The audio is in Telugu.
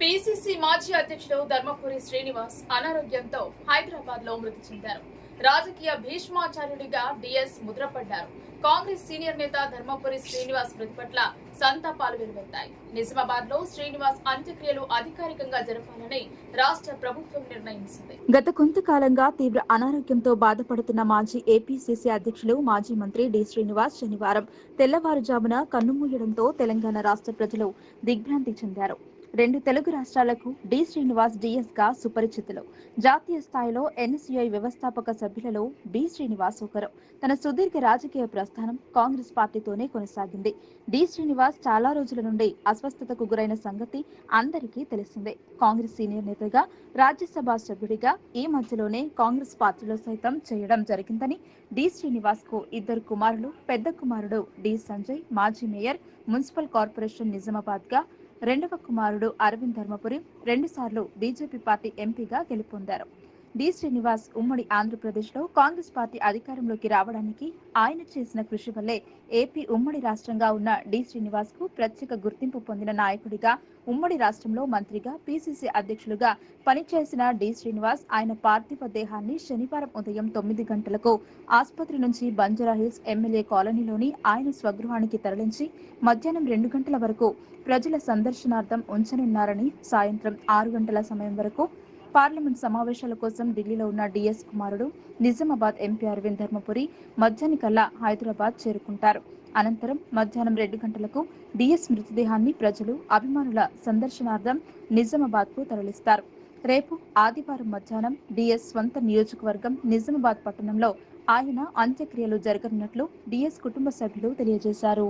పిసిసి మాజీ అధ్యక్షుడు ధర్మపురి శ్రీనివాస్ అనారోగ్యంతో హైదరాబాద్లో మృతి చెందారు. రాజకీయ భీష్మాచార్యుడిగా డిఎస్ ముద్రపడ్డారు. కాంగ్రెస్ సీనియర్ నేత ధర్మపురి శ్రీనివాస్ మృతి పట్ల సంతాపాలు వెలువెత్తాయి. నిజామాబాద్లో శ్రీనివాస్ అంత్యక్రియలు అధికారికంగా జరపాలని రాష్ట్ర ప్రభుత్వం నిర్ణయించింది. గత కొంతకాలంగా తీవ్ర అనారోగ్యంతో బాధపడుతున్న మాజీ ఏపీసీసీ అధ్యక్షులు మాజీ మంత్రి డి శ్రీనివాస్ శనివారం తెల్లవారుజామున కన్నుమూయడంతో తెలంగాణ రాష్ట్ర ప్రజలు దిగ్భ్రాంతి చెందారు. రెండు తెలుగు రాష్ట్రాలకు డి. శ్రీనివాస్ డిఎస్గా సుపరిచితులు. జాతీయ స్థాయిలో ఎన్ఎస్యుఐ వ్యవస్థాపక సభ్యులలో డి. శ్రీనివాస్ ఒకరు. తన సుదీర్ఘ రాజకీయ ప్రస్థానం కాంగ్రెస్ పార్టీతోనే కొనసాగింది. డి. శ్రీనివాస్ చాలా రోజుల నుండి అస్వస్థతకు గురైన సంగతి అందరికీ తెలిసిందే. కాంగ్రెస్ సీనియర్ నేతగా రాజ్యసభ సభ్యుడిగా ఈ మధ్యలోనే కాంగ్రెస్ పార్టీలో సైతం చేయడం జరిగిందని డి. శ్రీనివాస్కు ఇద్దరు కుమారులు పెద్ద కుమారుడు డి. సంజయ్ మాజీ మేయర్ మున్సిపల్ కార్పొరేషన్ నిజామాబాద్గా రెండవ కుమారుడు అరవింద్ ధర్మపురి రెండుసార్లు బీజేపీ పార్టీ ఎంపీగా గెలుపొందారు. డి. శ్రీనివాస్ ఉమ్మడి ఆంధ్రప్రదేశ్లో కాంగ్రెస్ పార్టీ అధికారంలోకి రావడానికి ఆయన చేసిన కృషి వల్లే ఏపీ ఉమ్మడి రాష్ట్రంగా ఉన్న డి. శ్రీనివాస్కు ప్రత్యేక గుర్తింపు పొందిన నాయకుడిగా ఉమ్మడి రాష్ట్రంలో మంత్రిగా పిసిసి అధ్యక్షులుగా పనిచేసిన డి. శ్రీనివాస్ ఆయన పార్థివ దేహాన్ని శనివారం ఉదయం తొమ్మిది గంటలకు ఆసుపత్రి నుంచి బంజారాహిల్స్ ఎమ్మెల్యే కాలనీలోని ఆయన స్వగృహానికి తరలించి మధ్యాహ్నం రెండు గంటల వరకు ప్రజల సందర్శనార్థం ఉంచనున్నారని సాయంత్రం ఆరు గంటల సమయం వరకు పార్లమెంట్ సమావేశాల కోసం ఢిల్లీలో ఉన్న డిఎస్ కుమారుడు నిజామాబాద్ ఎంపీ అరవింద్ ధర్మపురి మధ్యాహ్నికల్లా హైదరాబాద్ చేరుకుంటారు. అనంతరం మధ్యాహ్నం రెండు గంటలకు డిఎస్ మృతదేహాన్ని ప్రజలు అభిమానుల సందర్శనార్థం నిజామాబాద్కు తరలిస్తారు. రేపు ఆదివారం మధ్యాహ్నం డిఎస్ స్వంత నియోజకవర్గం నిజామాబాద్ పట్టణంలో ఆయన అంత్యక్రియలు జరగనున్నట్లు డిఎస్ కుటుంబ సభ్యులు తెలియజేశారు.